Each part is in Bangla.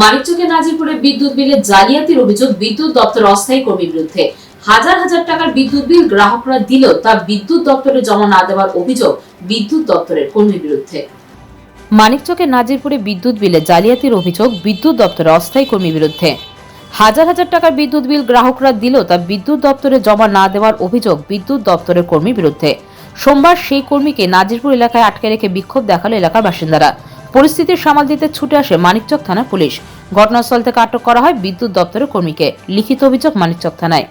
মানিকচকে নাজিরপুরে বিদ্যুৎ বিলে জালিয়াতির অভিযোগ বিদ্যুৎ দপ্তর অস্থায়ী কর্মীর বিরুদ্ধে। হাজার হাজার টাকার বিদ্যুৎ বিল গ্রাহকরা দিলেও তা বিদ্যুৎ দপ্তরে জমা না দেওয়ার অভিযোগ বিদ্যুৎ দপ্তরের কর্মীর বিরুদ্ধে। মানিকচকে নাজিরপুরে বিদ্যুৎ বিলে জালিয়াতির অভিযোগ বিদ্যুৎ দপ্তরের অস্থায়ী কর্মীর বিরুদ্ধে। হাজার হাজার টাকার বিদ্যুৎ বিল গ্রাহকরা দিলেও তা বিদ্যুৎ দপ্তরে জমা না দেওয়ার অভিযোগ বিদ্যুৎ দপ্তরের কর্মীর বিরুদ্ধে। সোমবার সেই কর্মীকে নাজিরপুর এলাকায় আটকে রেখে বিক্ষোভ দেখাল এলাকার বাসিন্দারা। পরিস্থিতির সামাল দিতে ছুটে আসে মানিকচক থানা পুলিশ। ঘটনাস্থল থেকে আটক করা হয় বিদ্যুৎ দপ্তরের কর্মীকে। লিখিত অভিযোগ মানিকচক থানায়।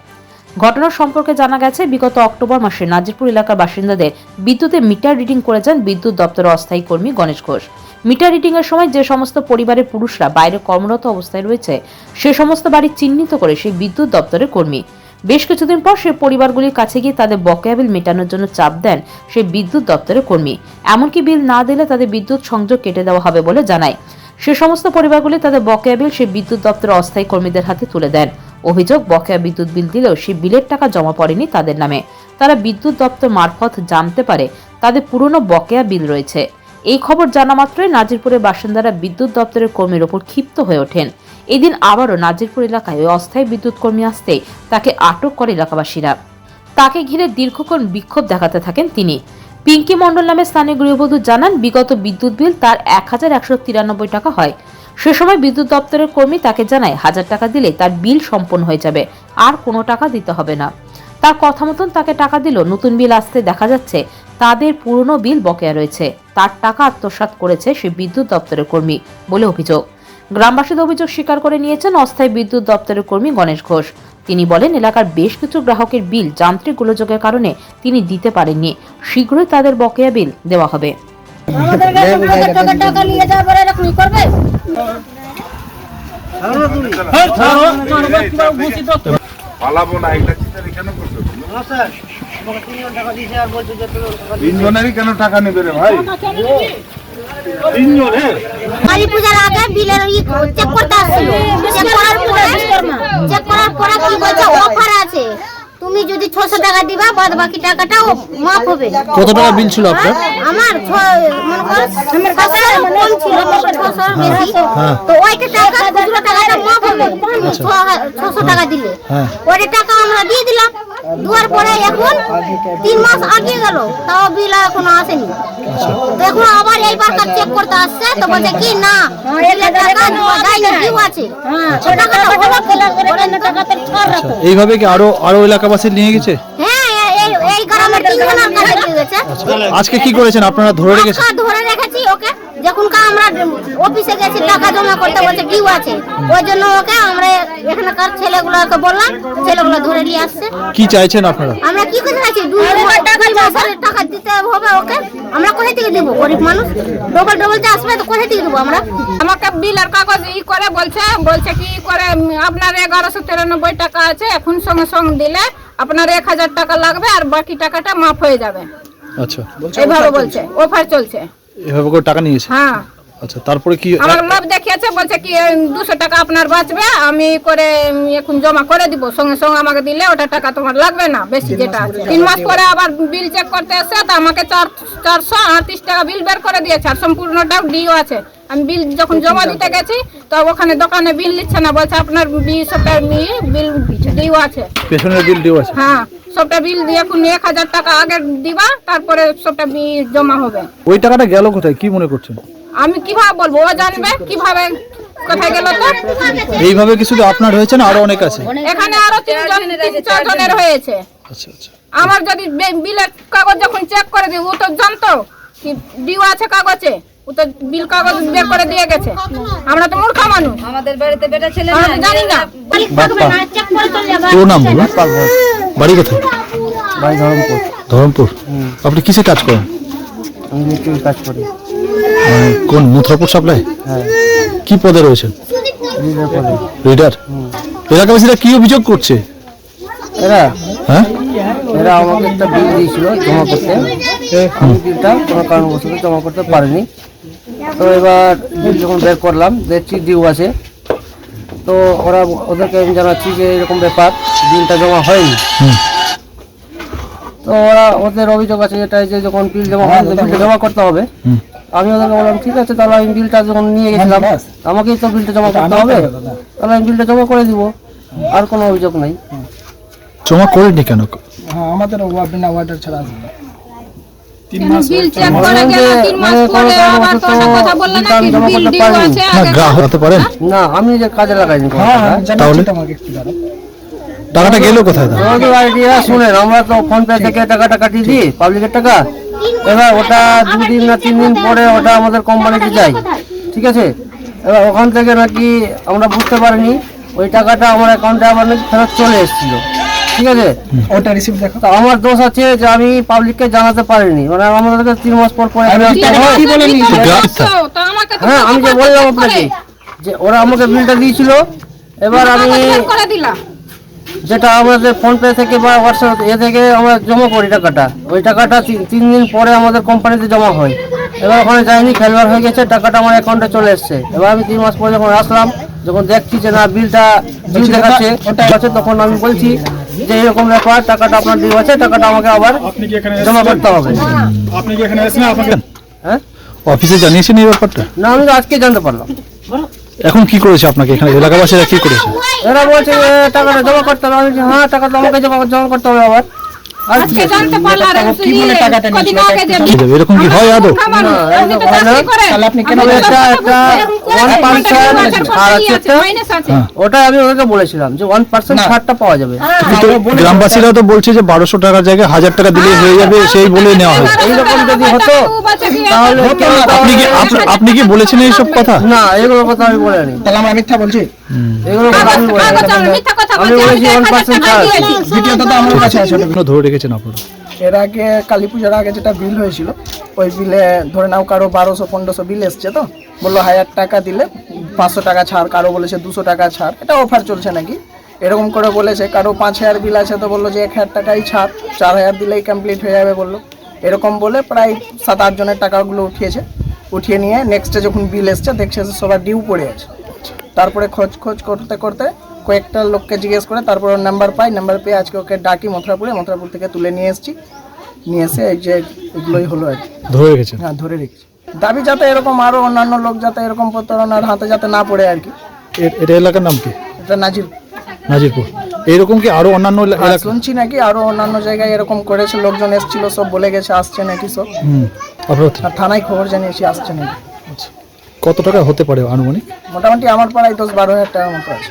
ঘটনা সম্পর্কে জানা গেছে, বিগত অক্টোবর মাসে নাজিরপুর এলাকার বাসিন্দাদের বিদ্যুতে মিটার রিডিং করে যান বিদ্যুৎ দপ্তরের অস্থায়ী কর্মী গণেশ ঘোষ। মিটার রিডিং এর সময় যে সমস্ত পরিবারের পুরুষরা বাইরে কর্মরত অবস্থায় রয়েছে, সে সমস্ত বাড়ি চিহ্নিত করে সেই বিদ্যুৎ দপ্তরের কর্মী। বেশ কিছুদিন পর সে পরিবারগুলির কাছে গিয়ে তাদের বকেয়া বিল মেটানোর জন্য চাপ দেন সে বিদ্যুৎ দপ্তরের কর্মী। এমনকি বিল না দিলে তাদের বিদ্যুৎ সংযোগ কেটে দেওয়া হবে বলে জানায়। সে সমস্ত পরিবারগুলি তাদের বকেয়া বিল সে বিদ্যুৎ দপ্তরের অস্থায়ী কর্মীদের হাতে তুলে দেন। অভিযোগ, বকেয়া বিদ্যুৎ বিল দিলেও সেই বিলের টাকা জমা পড়েনি তাদের নামে। তারা বিদ্যুৎ দপ্তর মারফত জানতে পারে তাদের পুরনো বকেয়া বিল রয়েছে। এই খবর জানা মাত্রই নাজিরপুরের বাসিন্দারা বিদ্যুৎ দপ্তরের কর্মীর ওপর ক্ষিপ্ত হয়ে ওঠেন। এদিন আবারও নাজিরপুর এলাকায় ওই অস্থায়ী বিদ্যুৎ কর্মী আসতে তাকে আটক করে এলাকাবাসীরা। তাকে ঘিরে দীর্ঘক্ষণ বিক্ষোভ দেখাতে থাকেন তিনি। পিঙ্কি মণ্ডল নামে স্থানীয় গৃহবধূ জানান, বিগত বিদ্যুৎ বিল তার এক হাজার একশো তিরানব্বই টাকা হয়। সে সময় বিদ্যুৎ দপ্তরের কর্মী তাকে জানায়, হাজার টাকা দিলে তার বিল সম্পন্ন হয়ে যাবে, আর কোনো টাকা দিতে হবে না। তার কথা মতন তাকে টাকা দিল, নতুন বিল আসতে দেখা যাচ্ছে তাদের পুরনো বিল বকেয়া রয়েছে। তার টাকা আত্মসাৎ করেছে সে বিদ্যুৎ দপ্তরের কর্মী বলে অভিযোগ। গ্রামবাসীদের অভিযোগ স্বীকার করে নিয়েছেন অস্থায়ী বিদ্যুৎ দপ্তরের কর্মী গণেশ ঘোষ। তিনি বলেন এলাকার বেশ কিছু গ্রাহকের বিল যান্ত্রিক গোলযোগের কারণে তিনি দিতে পারেননি। শীঘ্রই তাদের বকেয়া বিল দেওয়া হবে। পালাবো না এটা চিন্তা করছ তিনজনেরই কেন টাকা নেবে রে ভাই? কালী পূজার আগে বিলের ই চেক করতে আসছিল। চেক করার পরে চেক করার পরে কি বলছে? অফার আছে। তুমি যদি ছশো টাকা দিবা বাদ বাকি টাকাটা মাফ হবে। কত টাকা বিল ছিল আপনার? আমার মনে ছশোর কম ছিল ছশোর বেশি। তো ওইটা টাকা খুচরো টাকাটা মাফ হবে। ছ- ছশো টাকা দিলে। হ্যাঁ। ওইটা টাকা আমরা দিয়ে দিলাম। দেওয়ার পরে এখন তিন মাস আগে গেল তাও বিল এখনও আসেনি। তো এখন আবার এই এইবার চেক করতে আসছে তো বলছে কি না টাকাতে ছাড় রাখো। এইভাবে কি আরও আরও এলাকাবাসী নিয়ে গেছে? হ্যাঁ এই- এই এই গ্রামের তিনজনের কাছে দিয়ে গেছে। আজকে কি করেছেন? আপনারা ধরে রেখেছেন? ধরে রেখেছি ওকে যখন কা আমরা অফিসে গেছি টাকা জমা করতে বলছে ডিউ আছে। ওই জন্য ওকে আমরা এখানকার ছেলেগুলোকে বললাম ছেলেগুলো ধরে নিয়ে আসছে। কি চাইছেন আপনারা? আমরা কি করতে চাইছি? দুই টাকা টাকা দিতে হবে ওকে আমরা কোথা থেকে দেবো? গরিব মানুষ? ডবল ডবল যে আসবে তো কোথা থেকে দেবো আমরা? আমাকে বিল আর কাগজ ই করে বলছে বলছে কি ই করে আপনার এগারোশো তিরানব্বই টাকা আছে এখন সঙ্গে সঙ্গে দিলে আপনার এক হাজার টাকা লাগবে আর বাকি টাকাটা মাফ হয়ে যাবে। আচ্ছা। এইভাবে বলছে অফার চলছে। এভাবে করে টাকা নিয়েছে? হ্যাঁ। আচ্ছা তারপরে কি আমার লোভ দেখিয়েছে বলছে কি দুশো টাকা আপনার বাঁচবে আমি করে এখন জমা করে দিব। সঙ্গে সঙ্গে আমাকে দিলে ওটা টাকা তোমার লাগবে না বেশি যেটা আছে। তিন মাস পরে আবার বিল চেক করতে এসে তো আমাকে চার চারশো আটত্রিশ টাকা বিল বের করে দিয়েছে আর সম্পূর্ণটাও ডিও আছে। আমি বিল যখন জমা দিতে গেছি তো ওখানে দোকানে বিল নিচ্ছে না বলছে আপনার বিল সবটা বিল ডিও আছে। পেছনের বিল ডিউ আছে? হ্যাঁ। সবটা বিল দিয়ে এখন এক হাজার টাকা আগে দিবা তারপরে সবটা বিল জমা হবে। ওই টাকাটা গেল কোথায়? কি মনে করছেন? আমি কীভাবে বলব? ও জানবে কীভাবে কোথায় গেল তো? এইভাবে কি শুধু আপনার হয়েছে না আরও অনেক আছে? এখানে আরও তিনজন তিন চারজনের হয়েছে। আচ্ছা আচ্ছা। আমার যদি বিলের কাগজ যখন চেক করে দিই ও তো জানতো কি ডিউ আছে কাগজে ও তো বিল কাগজ বের করে দিয়ে গেছে। আমরা তো মূর্খ মানুষ। আমাদের বাড়িতে বেটা ছেলে জানি না। নাম বলো বাড়ি কোথায়? বাড়ি ধরমপুর। ধরমপুর? আপনি কিসে কাজ করেন? আমি মিস্ত্রির কাজ করি। মানে কোন মুথ্রাপুর সাপ্লাই? হ্যাঁ। কি পদে রয়েছেন? লিডার এলাকাবাসীরা কি অভিযোগ করছে? এরা? হ্যাঁ? এরা আমাকে একটা বিল দিয়েছিল জমা করতে। আমি বিলটা কোনো কারণবশত জমা করতে পারিনি। তো এবার বিল যখন বের করলাম দেখছি ডিউ আছে। তো ওরা ওদেরকে আমি জানাচ্ছি যে এরকম ব্যাপার বিলটা জমা হয়নি। তো ওরা ওদের অভিযোগ আছে যেটা যে যখন বিল জমা হয় বিলটা জমা করতে হবে। আমি ওদেরকে বললাম ঠিক আছে তাহলে আমি বিলটা যখন নিয়ে গেছিলাম আমাকেই তো বিলটা জমা করতে হবে। তাহলে আমি বিলটা জমা করে দিব। আর কোনো অভিযোগ নাই। জমা করেনি কেন? হ্যাঁ আমাদের ওয়ার্ড বিনা ওয়ার্ডের ছাড়া আসবে আমি যে কাজে লাগাইনি কোনো হ্যাঁ টাকা। হ্যাঁ টাকাটা গেল কোথায় আমাদের আইডিয়া শুনেন আমরা তো ফোন পে থেকে টাকাটা কাটিয়ে দিই পাবলিকের টাকা। এবার ওটা দুদিন না তিন দিন পরে ওটা আমাদের কোম্পানিতে যায়। ঠিক আছে? এবার ওখান থেকে নাকি আমরা বুঝতে পারিনি ওই টাকাটা আমার অ্যাকাউন্টে আবার নাকি ফেরত চলে এসেছিল। ঠিক আছে? ওটা রিসিভ দেখো। আমার দোষ আছে যে আমি পাবলিককে জানাতে পারিনি। মানে আমাদেরকে তিন মাস পর পরে বিল হয়। কি বলে নিয়েছো? বলছো, তো আমাকে তো আমি যে বললাম আপনাকে যে ওরা আমাকে বিলটা দিয়েছিল। এবার আমি যেটা আমাদের ফোন পে থেকে বা হোয়াটসঅ্যাপ এ থেকে আমরা জমা করি টাকাটা। ওই টাকাটা তিন- দিন পরে আমাদের কোম্পানিতে জমা হয়। এবার ওখানে যায়নি ফেলবার হয়ে গেছে টাকাটা আমার অ্যাকাউন্টে চলে এসছে। এবার আমি তিন মাস পরে যখন আসলাম যখন দেখছি যে না বিলটা ডিউ দেখাচ্ছে ওটা আছে তখন আমি বলছি যে এরকম ব্যাপার টাকাটা আপনার দিয়ে আছে টাকাটা আমাকে আবার আপনি কি এখানে জমা করতে হবে। আপনি কি এখানে এসেছেন? আপনাকে হ্যাঁ? অফিসে জানিয়েছেন এই ব্যাপারটা? না আমি তো আজকে জানতে পারলাম। এখন কি করেছে আপনাকে এখানে? এলাকাবাসীরা কি করেছে? এরা বলছে টাকাটা জমা করতে হবে। আমি বলছি, হ্যাঁ টাকাটা আমাকে জমা জমা করতে হবে আবার। এরকম কি হয় আদৌ? হয়। One percent. হ্যাঁ। ওটা আমি বলেছিলাম যে ওয়ান পার্সেন্ট ছাড়টা পাওয়া যাবে। গ্রামবাসীরা তো বলছে যে বারোশো টাকার জায়গায় হাজার টাকা দিলে হয়ে যাবে সেই বলে নেওয়া হয়েছে এইরকম যদি হতো, তাহলে আপনি কি আপনি কি বলেছেন এইসব কথা? না এগুলো কথা আমি বলিনি। তাহলে আমরা মিথ্যা বলছি? এগুলো কথা আমি বলিনি। মিথ্যা কথা আমি বলছি, বলেছি আমি 1% এক হাজার টাকা ছাড়। তো আমার কাছে আছে ধরে রেখেছেন আপনারা এর আগে কালী পূজার আগে যেটা বিল হয়েছিল, ওই বিলে ধরে নাও কারও বারোশো, পনেরোশো বিল এসছে তো? বলল হাজার টাকা দিলে পাঁচশো টাকা ছাড়, কারও বলেছে দুশো টাকা ছাড়। এটা অফার চলছে নাকি? এরকম করে বলেছে, কারও পাঁচ হাজার বিল আছে তো বলল যে এক হাজার টাকাই ছাড়, চার হাজার দিলেই কমপ্লিট হয়ে যাবে বলল। এরকম বলে প্রায় সাত আট জনের টাকাগুলো উঠিয়েছে। উঠিয়ে নিয়ে নেক্সটে যখন বিল এসছে, দেখছে সবার ডিউ পড়ে আছে। তারপরে খোঁজ খোঁজ করতে করতে কয়েকটা লোককে জিজ্ঞেস করে তারপর ওর নাম্বার পাই নাম্বার পেয়ে আজকে ওকে ডাকি মথুরাপুরে মথুরাপুর থেকে তুলে নিয়ে এসেছি। নিয়ে এসে এই যে এগুলোই হলো আর কি। ধরে রেখেছেন? হ্যাঁ ধরে রেখেছি। দাবি যাতে এরকম আরও অন্যান্য লোক যাতে এরকম প্রতারণার হাতে যাতে না পড়ে আর কি। এটা এলাকার নাম কি? এটা নাজির। নাজিরপুর। এরকম কি আরও অন্যান্য আর শুনছি নাকি আরও অন্যান্য জায়গায় এরকম করেছে লোকজন এসেছিল সব বলে গেছে আসছে নাকি সব। হুম আর থানায় খবর জানিয়েছি আসছে নাকি। কত টাকা হতে পারে আনুমানিক? মোটামুটি আমার পাড়ায় দশ বারো হাজার টাকার মতো আছে।